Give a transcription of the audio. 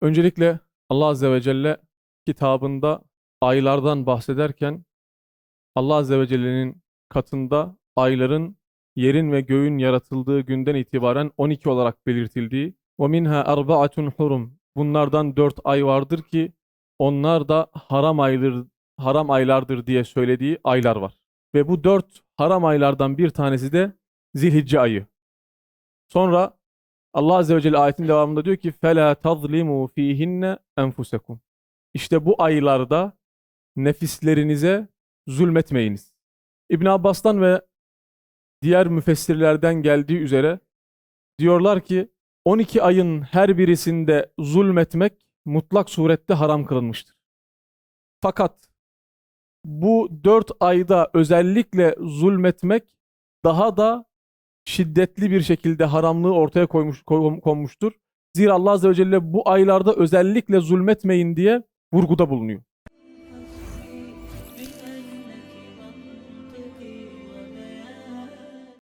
Öncelikle Allah Azze ve Celle kitabında aylardan bahsederken Allah Azze ve Celle'nin katında ayların yerin ve göğün yaratıldığı günden itibaren 12 olarak belirtildiği وَمِنْهَا اَرْبَعَةٌ hurum Bunlardan dört ay vardır ki onlar da haram aylar, haram aylardır diye söylediği aylar var. Ve bu dört haram aylardan bir tanesi de Zilhicce ayı. Sonra Allah Azze ve Celle ayetin devamında diyor ki فَلَا تَظْلِمُوا ف۪يهِنَّ أَنْفُسَكُمْ İşte bu aylarda nefislerinize zulmetmeyiniz. İbn Abbas'tan ve diğer müfessirlerden geldiği üzere diyorlar ki 12 ayın her birisinde zulmetmek mutlak surette haram kılınmıştır. Fakat bu 4 ayda özellikle zulmetmek daha da şiddetli bir şekilde haramlığı ortaya koymuş, koy- konmuştur. Zira Allah Azze ve Celle bu aylarda özellikle zulmetmeyin diye vurguda bulunuyor.